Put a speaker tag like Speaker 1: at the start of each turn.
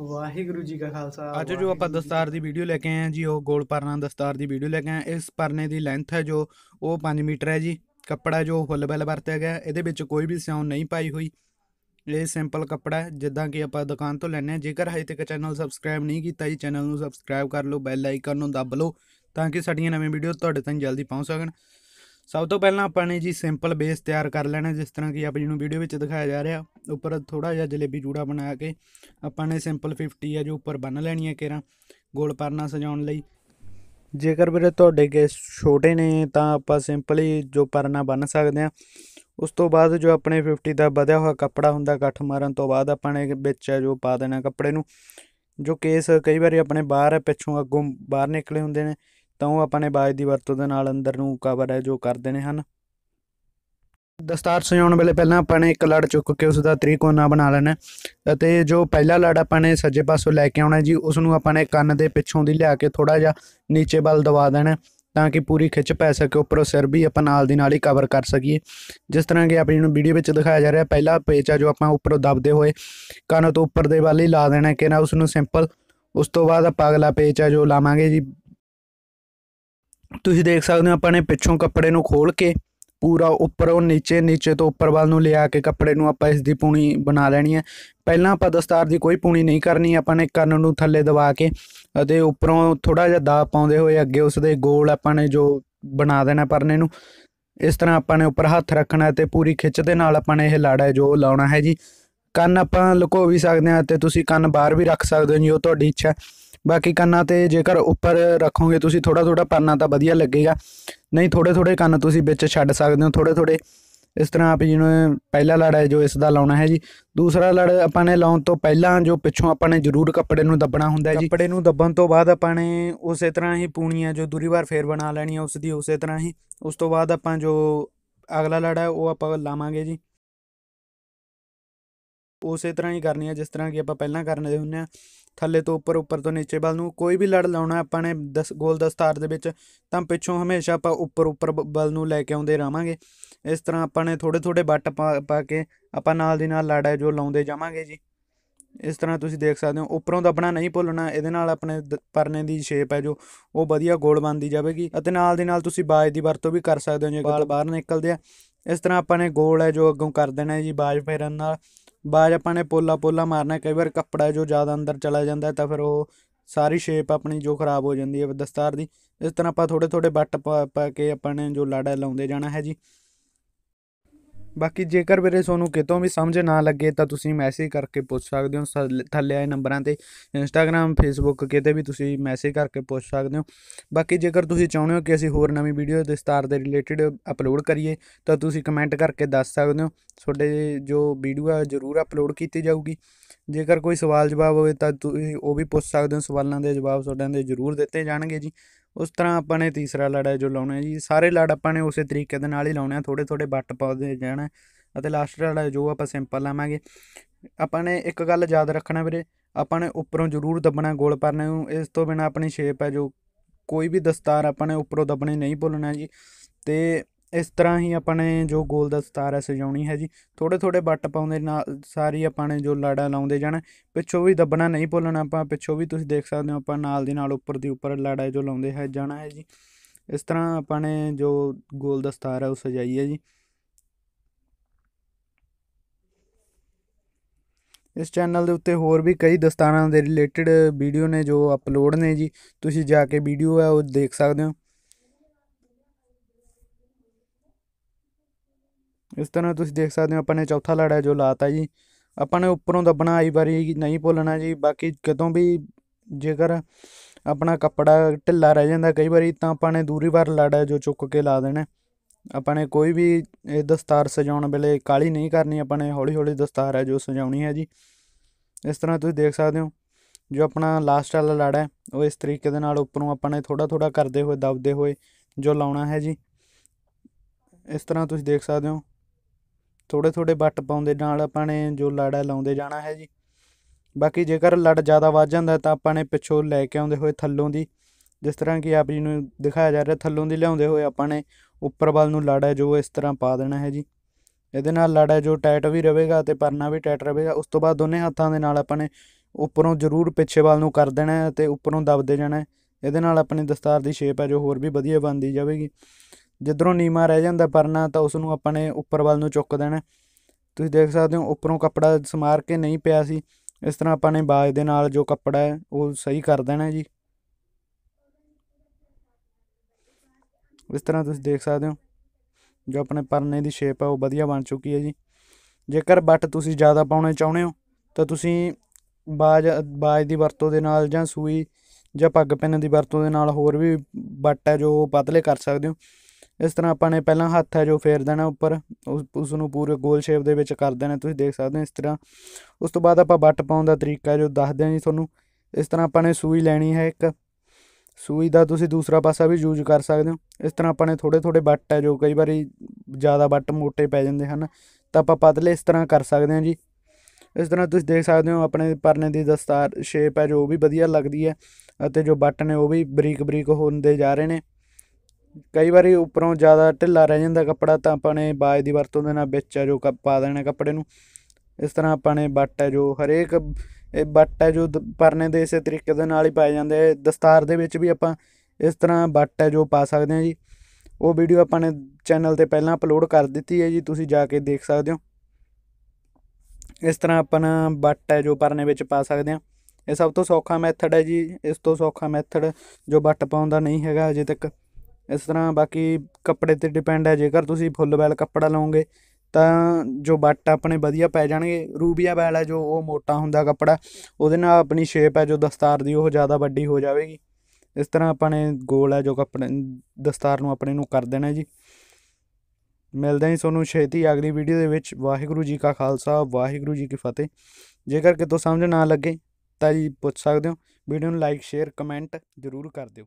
Speaker 1: ਵਾਹਿਗੁਰੂ ਜੀ ਕਾ ਖਾਲਸਾ
Speaker 2: ਅੱਜ ਜੋ ਆਪਾਂ ਦਸਤਾਰ ਦੀ ਵੀਡੀਓ ਲੈ ਕੇ ਆਏ ਹਾਂ ਜੀ ਉਹ ਗੋਲ ਪਰਨਾ ਦਸਤਾਰ ਦੀ ਵੀਡੀਓ ਲੈ ਕੇ ਆਏ। ਇਸ ਪਰਨੇ ਦੀ ਲੈਂਥ ਹੈ ਜੋ ਉਹ 5 ਮੀਟਰ ਹੈ ਜੀ। ਕੱਪੜਾ ਜੋ ਫੁੱਲ ਬੈਲ ਵਰਤਿਆ ਗਿਆ। ਇਹਦੇ ਵਿੱਚ ਕੋਈ ਵੀ ਸਿਉਣ ਨਹੀਂ ਪਾਈ ਹੋਈ। ਇਹ ਸਿੰਪਲ ਕੱਪੜਾ ਹੈ। ਜਿੱਦਾਂ ਕਿ ਆਪਾਂ ਦੁਕਾਨ ਤੋਂ ਲੈਣੇ ਆ ਜੇਕਰ ਹਜੇ ਤੱਕ ਚੈਨਲ ਸਬਸਕ੍ਰਾਈਬ ਨਹੀਂ ਕੀਤਾ ਜੀ ਚੈਨਲ ਨੂੰ ਸਬਸਕ੍ਰਾਈਬ ਕਰ ਲਓ ਬੈਲ ਆਈਕਨ ਨੂੰ ਦੱਬ ਲਓ ਤਾਂ ਕਿ ਸਾਡੀਆਂ ਨਵੀਆਂ ਵੀਡੀਓ ਤੁਹਾਡੇ ਤੱਕ ਜਲਦੀ ਪਹੁੰਚ ਸਕਣ। ਸਭ ਤੋਂ ਪਹਿਲਾਂ ਆਪਾਂ ਨੇ ਜੀ ਸਿੰਪਲ ਬੇਸ ਤਿਆਰ ਕਰ ਲੈਣਾ, ਜਿਸ ਤਰ੍ਹਾਂ ਕਿ ਆਪ ਜੀ ਨੂੰ ਵੀਡੀਓ ਵਿੱਚ ਦਿਖਾਇਆ ਜਾ ਰਿਹਾ। ਉੱਪਰ ਥੋੜਾ ਜਿਹਾ ਜਲੇਬੀ ਜੂੜਾ ਬਣਾ ਕੇ ਆਪਾਂ ਨੇ ਸਿੰਪਲ 50 ਹੈ ਜੋ ਉੱਪਰ ਬੰਨ ਲੈਣੀ ਹੈ ਕੇਰਾਂ ਗੋਲ ਪਰਨਾ ਸਜਾਉਣ ਲਈ। ਜੇਕਰ ਵੀਰੇ ਤੁਹਾਡੇ ਕੇਸ ਛੋਟੇ ਨੇ ਤਾਂ ਆਪਾਂ ਸਿੰਪਲੀ ਜੋ ਪਰਨਾ ਬੰਨ ਸਕਦੇ ਆ ਉਸ ਤੋਂ ਬਾਅਦ ਜੋ ਆਪਣੇ 50 ਦਾ ਵਧਿਆ ਹੋਇਆ ਕੱਪੜਾ ਹੁੰਦਾ, ਇਕੱਠ ਮਾਰਨ ਤੋਂ ਬਾਅਦ ਆਪਾਂ ਨੇ ਵਿੱਚ ਜੋ ਪਾ ਦੇਣਾ ਕੱਪੜੇ ਨੂੰ, ਜੋ ਕੇਸ ਕਈ ਵਾਰੀ ਆਪਣੇ ਬਾਹਰ ਪਿੱਛੋਂ ਅੱਗੋਂ ਬਾਹਰ ਨਿਕਲੇ ਹੁੰਦੇ ਨੇ ਤਾਂ ਉਹ ਆਪਾਂ ਨੇ ਬਾਜ ਦੀ ਵਰਤੋਂ ਦੇ ਨਾਲ ਅੰਦਰ ਨੂੰ ਕਵਰ ਹੈ ਜੋ ਕਰ ਦੇਣੇ ਹਨ। ਦਸਤਾਰ ਸਜਾਉਣ ਵੇਲੇ ਪਹਿਲਾਂ ਆਪਾਂ ਨੇ ਇੱਕ ਲੜ ਚੁੱਕ ਕੇ ਉਸ ਦਾ ਤ੍ਰਿਕੋਣਾ ਬਣਾ ਲੈਣਾ ਅਤੇ ਜੋ ਪਹਿਲਾ ਲੜ ਆਪਾਂ ਨੇ ਸੱਜੇ ਪਾਸੋਂ ਲੈ ਕੇ ਆਉਣਾ ਜੀ ਉਸ ਨੂੰ ਆਪਾਂ ਨੇ ਕੰਨ ਦੇ ਪਿੱਛੋਂ ਦੀ ਲਿਆ ਕੇ ਥੋੜਾ ਜਿਹਾ ਨੀਚੇ ਵੱਲ ਦਬਾ ਦੇਣਾ ਤਾਂ ਕਿ ਪੂਰੀ ਖਿੱਚ ਪੈ ਸਕੇ, ਉੱਪਰੋਂ ਸਿਰ ਵੀ ਆਪਾਂ ਨਾਲ ਦੀ ਨਾਲ ਹੀ ਕਵਰ ਕਰ ਸਕੀਏ। ਜਿਸ ਤਰ੍ਹਾਂ ਕਿ ਆਪਣੀ ਨੂੰ ਵੀਡੀਓ ਵਿੱਚ ਦਿਖਾਇਆ ਜਾ ਰਿਹਾ ਪਹਿਲਾ ਪੇਚ ਆ ਜੋ ਆਪਾਂ ਉੱਪਰੋਂ ਦਬਦੇ ਹੋਏ ਕੰਨ ਤੋਂ ਉੱਪਰ ਦੇ ਵੱਲ ਹੀ ਲਾ ਦੇਣਾ ਕਿ ਨਾ ਉਸ ਨੂੰ ਸਿੰਪਲ ਉਸ ਤੋਂ ਬਾਅਦ ਆਪਾਂ ਅਗਲਾ ਪੇਚ ਆ ਜੋ ਲਾਵਾਂਗੇ ਜੀ ਤੁਸੀਂ ਦੇਖ ਸਕਦੇ ਹੋ, ਆਪਾਂ ਨੇ ਪਿੱਛੋਂ ਕੱਪੜੇ ਨੂੰ ਖੋਲ ਕੇ ਪੂਰਾ ਉੱਪਰੋਂ ਨੀਚੇ ਨੀਚੇ ਤੋਂ ਉੱਪਰ ਵੱਲ ਨੂੰ ਲਿਆ ਕੇ ਕੱਪੜੇ ਨੂੰ ਆਪਾਂ ਇਸ ਦੀ ਪੂਣੀ ਬਣਾ ਲੈਣੀ ਹੈ। ਪਹਿਲਾਂ ਆਪਾਂ ਦਸਤਾਰ ਦੀ ਕੋਈ ਪੂਣੀ ਨਹੀਂ ਕਰਨੀ, ਆਪਾਂ ਨੇ ਕੰਨ ਨੂੰ ਥੱਲੇ ਦਬਾ ਕੇ ਅਤੇ ਉੱਪਰੋਂ ਥੋੜਾ ਜਿਹਾ ਦਾਬ ਪਾਉਂਦੇ ਹੋਏ ਅੱਗੇ ਉਸ ਦੇ ਗੋਲ ਆਪਾਂ ਨੇ ਜੋ ਬਣਾ ਦੇਣਾ ਪਰਨੇ ਨੂੰ, ਇਸ ਤਰ੍ਹਾਂ ਆਪਾਂ ਨੇ ਉੱਪਰ ਹੱਥ ਰੱਖਣਾ ਤੇ ਪੂਰੀ ਖਿੱਚ ਦੇ ਨਾਲ ਆਪਾਂ ਨੇ ਇਹ ਲਾੜਾ ਜੋ ਲਾਉਣਾ ਹੈ ਜੀ। ਕੰਨ ਆਪਾਂ ਲੁਕੋ ਵੀ ਸਕਦੇ ਹਾਂ ਤੇ ਤੁਸੀਂ ਕੰਨ ਬਾਹਰ ਵੀ ਰੱਖ ਸਕਦੇ ਹੋ ਜੀ, ਉਹ ਤੁਹਾਡੀ ਇੱਛਾ ਬਾਕੀ ਕੰਨਾਂ ਤੇ ਜੇਕਰ ਉੱਪਰ ਰੱਖੋਗੇ ਤੁਸੀਂ ਥੋੜਾ ਥੋੜਾ ਪਰਨਾ ਤਾਂ ਵਧੀਆ ਲੱਗੇਗਾ। ਨਹੀਂ ਥੋੜੇ ਥੋੜੇ ਕੰਨ ਤੁਸੀਂ ਵਿੱਚ ਛੱਡ ਸਕਦੇ ਹੋ ਥੋੜੇ ਥੋੜੇ ਇਸ ਤਰ੍ਹਾਂ ਆਪ ਜੀ ਨੂੰ ਪਹਿਲਾ ਲੜ ਹੈ ਜੋ ਇਸ ਦਾ ਲਾਉਣਾ ਹੈ ਜੀ। ਦੂਸਰਾ ਲੜ ਆਪਾਂ ਨੇ ਲਾਉਣ ਤੋਂ ਪਹਿਲਾਂ ਜੋ ਪਿੱਛੋਂ ਆਪਾਂ ਨੇ ਜ਼ਰੂਰ ਕੱਪੜੇ ਨੂੰ ਦੱਬਣਾ ਹੁੰਦਾ ਹੈ ਜੀ। ਕੱਪੜੇ ਨੂੰ ਦੱਬਣ ਤੋਂ ਬਾਅਦ ਆਪਾਂ ਨੇ ਉਸੇ ਤਰ੍ਹਾਂ ਹੀ ਪੂਣੀਆਂ ਜੋ ਦੂਰੀ ਵਾਰ ਫੇਰ ਬਣਾ ਲੈਣੀ ਹੈ ਉਸ ਦੀ ਉਸੇ ਤਰ੍ਹਾਂ ਹੀ। ਉਸ ਤੋਂ ਬਾਅਦ ਆਪਾਂ ਜੋ ਅਗਲਾ ਲੜ ਹੈ, ਉਹ ਆਪਾਂ ਲਾਵਾਂਗੇ ਜੀ। ਉਸੇ ਤਰ੍ਹਾਂ ਹੀ ਕਰਨੀ ਹੈ ਜਿਸ ਤਰ੍ਹਾਂ ਕਿ ਆਪਾਂ ਪਹਿਲਾਂ ਕਰਦੇ ਹੁੰਦੇ ਆ। ਥੱਲੇ ਤੋਂ ਉੱਪਰ ਉੱਪਰ ਤੋਂ ਨੀਚੇ ਵੱਲ ਨੂੰ ਕੋਈ ਵੀ ਲੜ ਲਾਉਣਾ ਆਪਾਂ ਨੇ ਦਸ ਗੋਲ ਦਸਤਾਰ ਦੇ ਵਿੱਚ ਤਾਂ ਪਿੱਛੋਂ ਹਮੇਸ਼ਾ ਆਪਾਂ ਉੱਪਰ ਉੱਪਰ ਵੱਲ ਨੂੰ ਲੈ ਕੇ ਆਉਂਦੇ ਰਹਾਂਗੇ। ਇਸ ਤਰ੍ਹਾਂ ਆਪਾਂ ਨੇ ਥੋੜੇ ਥੋੜੇ ਬੱਟ ਪਾ ਕੇ ਆਪਾਂ ਨਾਲ ਦੀ ਨਾਲ ਲੜ ਜੋ ਲਾਉਂਦੇ ਜਾਵਾਂਗੇ ਜੀ। ਇਸ ਤਰ੍ਹਾਂ ਤੁਸੀਂ ਦੇਖ ਸਕਦੇ ਹੋ ਉੱਪਰੋਂ ਦੱਬਣਾ ਨਹੀਂ ਭੁੱਲਣਾ ਇਹਦੇ ਨਾਲ ਆਪਣੇ ਦ- ਪਰਨੇ ਦੀ ਸ਼ੇਪ ਹੈ ਜੋ ਉਹ ਵਧੀਆ ਗੋਲ ਬਣਦੀ ਜਾਵੇਗੀ ਅਤੇ ਨਾਲ ਦੀ ਨਾਲ ਤੁਸੀਂ ਬਾਜ ਦੀ ਵਰਤੋਂ ਵੀ ਕਰ ਸਕਦੇ ਹੋ ਜੇ ਵਾਲ ਬਾਹਰ ਨਿਕਲਦੇ ਆ। ਇਸ ਤਰ੍ਹਾਂ ਆਪਾਂ ਨੇ ਗੋਲ ਹੈ ਜੋ ਅੱਗੋਂ ਕਰ ਦੇਣਾ ਹੈ ਜੀ ਬਾਜ ਫੇਰਨ ਨਾਲ। ਬਾਜ ਆਪਾਂ ਨੇ ਪੋਲਾ ਪੋਲਾ ਮਾਰਨਾ, ਕਈ ਵਾਰ ਕੱਪੜਾ ਜੋ ਜ਼ਿਆਦਾ ਅੰਦਰ ਚਲਾ ਜਾਂਦਾ ਤਾਂ ਫਿਰ ਉਹ ਸਾਰੀ ਸ਼ੇਪ ਆਪਣੀ ਜੋ ਖਰਾਬ ਹੋ ਜਾਂਦੀ ਹੈ ਦਸਤਾਰ ਦੀ। ਇਸ ਤਰ੍ਹਾਂ ਆਪਾਂ ਥੋੜੇ ਥੋੜੇ ਵੱਟ ਪਾ ਕੇ ਆਪਾਂ ਨੇ ਜੋ ਲਾੜਾ ਲਾਉਂਦੇ ਜਾਣਾ ਹੈ ਜੀ। ਬਾਕੀ ਜੇਕਰ ਵੀਰੇ ਤੁਹਾਨੂੰ ਕਿਤੋਂ ਵੀ ਸਮਝ ਨਾ ਲੱਗੇ ਤਾਂ ਤੁਸੀਂ ਮੈਸੇਜ ਕਰਕੇ ਪੁੱਛ ਸਕਦੇ ਹੋ ਸਲ- ਥੱਲੇ ਆਏ ਨੰਬਰਾਂ ਤੇ ਇੰਸਟਾਗ੍ਰam ਫੇਸਬੁੱਕ ਕਿਤੇ ਵੀ ਤੁਸੀਂ ਮੈਸੇਜ ਕਰਕੇ ਪੁੱਛ ਸਕਦੇ ਹੋ। ਬਾਕੀ ਜੇਕਰ ਤੁਸੀਂ ਚਾਹੁੰਦੇ ਹੋ ਕਿ ਅਸੀਂ ਹੋਰ ਨਵੀਂ ਵੀਡੀਓ ਦਸਤਾਰ ਦੇ ਰਿਲੇਟਡ ਅਪਲੋਡ ਕਰੀਏ, ਤਾਂ ਤੁਸੀਂ ਕਮੈਂਟ ਕਰਕੇ ਦੱਸ ਸਕਦੇ ਹੋ। ਤੁਹਾਡੇ ਜੋ ਵੀਡੀਓ ਹੈ ਜ਼ਰੂਰ ਅਪਲੋਡ ਕੀਤੀ ਜਾਊਗੀ। ਜੇਕਰ ਕੋਈ ਸਵਾਲ ਜਵਾਬ ਹੋਵੇ ਤਾਂ ਤੁਸੀਂ ਉਹ ਵੀ ਪੁੱਛ ਸਕਦੇ ਹੋ। ਸਵਾਲਾਂ ਦੇ ਜਵਾਬ ਤੁਹਾਡਿਆਂ ਦੇ ਜ਼ਰੂਰ ਦਿੱਤੇ ਜਾਣਗੇ ਜੀ। ਉਸ ਤਰ੍ਹਾਂ ਆਪਾਂ ਨੇ ਤੀਸਰਾ ਲੜ ਹੈ ਜੋ ਲਾਉਣਾ ਹੈ ਜੀ। ਸਾਰੇ ਲੜ ਆਪਾਂ ਨੇ ਉਸੇ ਤਰੀਕੇ ਦੇ ਨਾਲ ਹੀ ਲਾਉਣੇ ਆ। ਥੋੜੇ ਥੋੜੇ ਵੱਟ ਪਾਉਂਦੇ ਜਾਣਾ ਅਤੇ ਲਾਸਟ ਲੜ ਹੈ ਜੋ ਆਪਾਂ ਸਿੰਪਲ ਲਾਵਾਂਗੇ। ਆਪਾਂ ਨੇ ਇੱਕ ਗੱਲ ਯਾਦ ਰੱਖਣਾ ਵੀਰੇ, ਆਪਾਂ ਨੇ ਉੱਪਰੋਂ ਜ਼ਰੂਰ ਦੱਬਣਾ, ਗੋਲ ਪਰਨੇ ਨੂੰ ਇਸ ਤੋਂ ਬਿਨਾ ਆਪਣੀ ਸ਼ੇਪ ਹੈ ਜੋ ਕੋਈ ਵੀ ਦਸਤਾਰ ਆਪਾਂ ਨੇ ਉੱਪਰੋਂ ਦੱਬਣੀ ਨਹੀਂ ਭੁੱਲਣਾ ਜੀ। ਤੇ ਇਸ ਤਰ੍ਹਾਂ ਹੀ ਆਪਾਂ ਨੇ ਜੋ ਗੋਲ ਦਸਤਾਰ ਹੈ ਸਜਾਉਣੀ ਹੈ ਜੀ ਥੋੜੇ ਥੋੜੇ ਵੱਟ ਪਾਉਂਦੇ ਨਾਲ ਸਾਰੀ ਆਪਾਂ ਨੇ ਜੋ ਲਾੜਾ ਲਾਉਂਦੇ ਜਾਣਾ, ਪਿੱਛੋਂ ਵੀ ਦੱਬਣਾ ਨਹੀਂ ਭੁੱਲਣਾ ਆਪਾਂ, ਪਿੱਛੋਂ ਵੀ ਤੁਸੀਂ ਦੇਖ ਸਕਦੇ ਹੋ ਆਪਾਂ ਨਾਲ ਦੀ ਨਾਲ ਉੱਪਰ ਦੀ ਉੱਪਰ ਲਾੜਾ ਜੋ ਲਾਉਂਦੇ ਹੈ ਜਾਣਾ ਹੈ ਜੀ। ਇਸ ਤਰ੍ਹਾਂ ਆਪਾਂ ਨੇ ਜੋ ਗੋਲ ਦਸਤਾਰ ਹੈ ਉਹ ਸਜਾਈ ਹੈ ਜੀ। ਇਸ ਚੈਨਲ ਦੇ ਉੱਤੇ ਹੋਰ ਵੀ ਕਈ ਦਸਤਾਰਾਂ ਦੇ ਰਿਲੇਟਡ ਵੀਡੀਓ ਨੇ ਜੋ ਅਪਲੋਡ ਨੇ ਜੀ, ਤੁਸੀਂ ਜਾ ਕੇ ਵੀਡੀਓ ਹੈ ਉਹ ਦੇਖ ਸਕਦੇ ਹੋ। ਇਸ ਤਰ੍ਹਾਂ ਤੁਸੀਂ ਦੇਖ ਸਕਦੇ ਹੋ, ਆਪਾਂ ਨੇ ਚੌਥਾ ਲੜਾ ਜੋ ਲਾਤਾ ਜੀ। ਆਪਾਂ ਨੇ ਉੱਪਰੋਂ ਦੱਬਣਾ, ਆਈ ਵਾਰੀ ਨਹੀਂ ਭੁੱਲਣਾ ਜੀ। ਬਾਕੀ ਕਦੋਂ ਵੀ ਜੇਕਰ ਆਪਣਾ ਕੱਪੜਾ ਢਿੱਲਾ ਰਹਿ ਜਾਂਦਾ ਕਈ ਵਾਰੀ, ਤਾਂ ਆਪਾਂ ਨੇ ਦੂਰੀ ਵਾਰ ਲੜਾ ਜੋ ਚੁੱਕ ਕੇ ਲਾ ਦੇਣਾ। ਆਪਾਂ ਨੇ ਕੋਈ ਵੀ ਇਹ ਦਸਤਾਰ ਸਜਾਉਣ ਵੇਲੇ ਕਾਲੀ ਨਹੀਂ ਕਰਨੀ, ਆਪਾਂ ਨੇ ਹੌਲੀ ਹੌਲੀ ਦਸਤਾਰ ਹੈ ਜੋ ਸਜਾਉਣੀ ਹੈ ਜੀ। ਇਸ ਤਰ੍ਹਾਂ ਤੁਸੀਂ ਦੇਖ ਸਕਦੇ ਹੋ, ਜੋ ਆਪਣਾ ਲਾਸਟ ਵਾਲਾ ਲੜਾ ਹੈ, ਉਹ ਇਸ ਤਰੀਕੇ ਦੇ ਨਾਲ ਉੱਪਰੋਂ ਆਪਾਂ ਨੇ ਥੋੜਾ ਥੋੜਾ ਕਰਦੇ ਹੋਏ, ਦਬਦੇ ਹੋਏ ਜੋ ਲਾਉਣਾ ਹੈ ਜੀ। ਇਸ ਤਰ੍ਹਾਂ ਤੁਸੀਂ ਦੇਖ ਸਕਦੇ ਹੋ ਥੋੜੇ ਥੋੜੇ ਵੱਟ ਪਾਉਂਦੇ, ਨਾਲ ਆਪਾਂ ਨੇ ਜੋ ਲਾੜਾ ਲਾਉਂਦੇ ਜਾਣਾ ਹੈ ਜੀ। ਬਾਕੀ ਜੇਕਰ ਲੜ ਜ਼ਿਆਦਾ ਵੱਧ ਜਾਂਦਾ ਤਾਂ ਆਪਾਂ ਨੇ ਪਿੱਛੋਂ ਲੈ ਕੇ ਆਉਂਦੇ ਹੋਏ ਥੱਲੋਂ ਦੀ, ਜਿਸ ਤਰ੍ਹਾਂ ਕਿ ਆਪ ਜੀ ਨੂੰ ਦਿਖਾਇਆ ਜਾ ਰਿਹਾ, ਥੱਲੋਂ ਦੀ ਲਿਆਉਂਦੇ ਹੋਏ ਆਪਾਂ ਨੇ ਉੱਪਰ ਵੱਲ ਨੂੰ ਲੜ ਜੋ ਇਸ ਤਰ੍ਹਾਂ ਪਾ ਦੇਣਾ ਹੈ ਜੀ। ਇਹਦੇ ਨਾਲ ਲੜ ਹੈ ਜੋ ਟਾਈਟ ਵੀ ਰਹੇਗਾ ਤੇ ਪਰਨਾ ਵੀ ਟਾਈਟ ਰਹੇਗਾ, ਉਸ ਤੋਂ ਬਾਅਦ ਦੋਨੇ ਹੱਥਾਂ ਦੇ ਨਾਲ ਆਪਾਂ ਨੇ ਉੱਪਰੋਂ ਜ਼ਰੂਰ ਪਿੱਛੇ ਵੱਲ ਨੂੰ ਕਰ ਦੇਣਾ ਹੈ ਤੇ ਉੱਪਰੋਂ ਦਬਦੇ ਜਾਣਾ ਇਹਦੇ ਨਾਲ ਆਪਣੀ ਦਸਤਾਰ ਦੀ ਸ਼ੇਪ ਹੈ ਜੋ ਹੋਰ ਵੀ ਵਧੀਆ ਬਣਦੀ ਜਾਵੇਗੀ। ਜਿੱਧਰੋਂ ਨੀਮਾ ਰਹਿ ਜਾਂਦਾ ਪਰਨਾ, ਤਾਂ ਉਸ ਨੂੰ ਆਪਾਂ ਨੇ ਉੱਪਰ ਵੱਲ ਨੂੰ ਚੁੱਕ ਦੇਣਾ। ਤੁਸੀਂ ਦੇਖ ਸਕਦੇ ਹੋ, ਉੱਪਰੋਂ ਕੱਪੜਾ ਸਮਾਰ ਕੇ ਨਹੀਂ ਪਿਆ ਸੀ। ਇਸ ਤਰ੍ਹਾਂ ਆਪਾਂ ਨੇ ਬਾਜ ਦੇ ਨਾਲ ਜੋ ਕੱਪੜਾ ਹੈ, ਉਹ ਸਹੀ ਕਰ ਦੇਣਾ ਜੀ। ਇਸ ਤਰ੍ਹਾਂ ਤੁਸੀਂ ਦੇਖ ਸਕਦੇ ਹੋ, ਜੋ ਆਪਣੇ ਪਰਨੇ ਦੀ ਸ਼ੇਪ ਹੈ ਉਹ ਵਧੀਆ ਬਣ ਚੁੱਕੀ ਹੈ ਜੀ। ਜੇਕਰ ਬੱਟ ਤੁਸੀਂ ਜ਼ਿਆਦਾ ਪਾਉਣੇ ਚਾਹੁੰਦੇ ਹੋ, ਤਾਂ ਤੁਸੀਂ ਬਾਜ ਬਾਜ ਦੀ ਵਰਤੋਂ ਦੇ ਨਾਲ ਜਾਂ ਸੂਈ ਜਾਂ ਪੱਗ ਪਿੰਨ ਦੀ ਵਰਤੋਂ ਦੇ ਨਾਲ ਹੋਰ ਵੀ ਬੱਟ ਹੈ, ਜੋ ਪਤਲੇ ਕਰ ਸਕਦੇ ਹੋ। ਇਸ ਤਰ੍ਹਾਂ ਆਪਾਂ ਨੇ ਪਹਿਲਾਂ ਹੱਥ ਹੈ ਜੋ ਫੇਰ ਦੇਣਾ ਉੱਪਰ, ਉਸ ਉਸ ਨੂੰ ਪੂਰੇ ਗੋਲ ਸ਼ੇਪ ਦੇ ਵਿੱਚ ਕਰ ਦੇਣਾ, ਤੁਸੀਂ ਦੇਖ ਸਕਦੇ ਹੋ ਇਸ ਤਰ੍ਹਾਂ। ਉਸ ਤੋਂ ਬਾਅਦ ਆਪਾਂ ਵੱਟ ਪਾਉਣ ਦਾ ਤਰੀਕਾ ਜੋ ਦੱਸਦੇ ਹਾਂ ਜੀ ਤੁਹਾਨੂੰ। ਇਸ ਤਰ੍ਹਾਂ ਆਪਾਂ ਨੇ ਸੂਈ ਲੈਣੀ ਹੈ ਇੱਕ। ਸੂਈ ਦਾ ਤੁਸੀਂ ਦੂਸਰਾ ਪਾਸਾ ਵੀ ਯੂਜ਼ ਕਰ ਸਕਦੇ ਹੋ। ਇਸ ਤਰ੍ਹਾਂ ਆਪਾਂ ਨੇ ਥੋੜੇ ਥੋੜੇ ਵੱਟ ਹੈ ਜੋ ਕਈ ਵਾਰੀ ਜ਼ਿਆਦਾ ਵੱਟ ਮੋਟੇ ਪੈ ਜਾਂਦੇ ਹਨ, ਤਾਂ ਆਪਾਂ ਪਤਲੇ ਇਸ ਤਰ੍ਹਾਂ ਕਰ ਸਕਦੇ ਹਾਂ ਜੀ। ਇਸ ਤਰ੍ਹਾਂ ਤੁਸੀਂ ਦੇਖ ਸਕਦੇ ਹੋ ਆਪਣੇ ਪਰਨੇ ਦੀ ਦਸਤਾਰ ਸ਼ੇਪ ਹੈ ਜੋ ਉਹ ਵੀ ਵਧੀਆ ਲੱਗਦੀ ਹੈ ਅਤੇ ਜੋ ਵੱਟ ਨੇ ਉਹ ਵੀ ਬਰੀਕ ਬਰੀਕ ਹੁੰਦੇ ਜਾ ਰਹੇ ਨੇ। ਕਈ ਵਾਰੀ ਉੱਪਰੋਂ ਜ਼ਿਆਦਾ ਢਿੱਲਾ ਰਹਿ ਜਾਂਦਾ ਕੱਪੜਾ, ਤਾਂ ਆਪਾਂ ਨੇ ਬਾਜ ਦੀ ਵਰਤੋਂ ਦੇ ਨਾਲ ਵਿੱਚ ਹੈ ਜੋ ਪਾ ਦੇਣਾ ਕੱਪੜੇ ਨੂੰ। ਇਸ ਤਰ੍ਹਾਂ ਆਪਾਂ ਨੇ ਬੱਟ ਹੈ ਜੋ ਹਰੇਕ, ਇਹ ਬੱਟ ਹੈ ਜੋ ਪਰਨੇ ਦੇ ਇਸੇ ਤਰੀਕੇ ਦੇ ਨਾਲ ਹੀ ਪਾਏ ਜਾਂਦੇ ਦਸਤਾਰ ਦੇ ਵਿੱਚ ਵੀ ਆਪਾਂ ਇਸ ਤਰ੍ਹਾਂ ਬੱਟ ਹੈ ਜੋ ਪਾ ਸਕਦੇ ਹਾਂ ਜੀ। ਉਹ ਵੀਡੀਓ ਆਪਾਂ ਨੇ ਚੈਨਲ ਤੇ ਪਹਿਲਾਂ ਅਪਲੋਡ ਕਰ ਦਿੱਤੀ ਹੈ ਜੀ, ਤੁਸੀਂ ਜਾ ਕੇ ਦੇਖ ਸਕਦੇ ਹੋ। ਇਸ ਤਰ੍ਹਾਂ ਆਪਾਂ ਬੱਟ ਹੈ ਜੋ ਪਰਨੇ ਵਿੱਚ ਪਾ ਸਕਦੇ ਹਾਂ ਇਹ ਸਭ ਤੋਂ ਸੌਖਾ ਮੈਥਡ ਹੈ ਜੀ। ਇਸ ਤੋਂ ਸੌਖਾ ਮੈਥਡ ਜੋ ਬੱਟ ਪਾਉਣ ਦਾ ਨਹੀਂ ਹੈਗਾ ਅਜੇ ਤੱਕ। ਇਸ ਤਰ੍ਹਾਂ ਬਾਕੀ ਕੱਪੜੇ ਤੇ ਡਿਪੈਂਡ ਹੈ, ਜੇਕਰ ਤੁਸੀਂ ਫੁੱਲ ਵੈਲ ਕੱਪੜਾ ਲਓਗੇ, ਤਾਂ ਜੋ ਬੱਟ ਆਪਣੇ ਵਧੀਆ ਪੈ ਜਾਣਗੇ, ਰੂਬੀਆ ਵੈਲ ਹੈ ਜੋ ਉਹ ਮੋਟਾ ਹੁੰਦਾ ਕੱਪੜਾ, ਉਹਦੇ ਨਾਲ ਆਪਣੀ ਸ਼ੇਪ ਹੈ ਜੋ ਦਸਤਾਰ ਦੀ ਉਹ ਜ਼ਿਆਦਾ ਵੱਡੀ ਹੋ ਜਾਵੇਗੀ। ਇਸ ਤਰ੍ਹਾਂ ਆਪਾਂ ਨੇ ਗੋਲ ਹੈ ਜੋ ਕੱਪੜੇ, ਦਸਤਾਰ ਨੂੰ ਆਪਣੇ ਨੂੰ ਕਰ ਦੇਣਾ ਜੀ। ਮਿਲਦੇ ਹਾਂ ਤੁਹਾਨੂੰ ਛੇਤੀ ਅਗਲੀ ਵੀਡੀਓ ਦੇ ਵਿੱਚ। ਵਾਹਿਗੁਰੂ ਜੀ ਕਾ ਖਾਲਸਾ, ਵਾਹਿਗੁਰੂ ਜੀ ਕੀ ਫਤਿਹ। ਜੇਕਰ ਕਿਤੋਂ ਸਮਝ ਨਾ ਲੱਗੇ, ਤਾਂ ਜੀ ਪੁੱਛ ਸਕਦੇ ਹੋ। ਵੀਡੀਓ ਨੂੰ ਲਾਈਕ ਸ਼ੇਅਰ ਕਮੈਂਟ ਜ਼ਰੂਰ ਕਰ ਦਿਓ।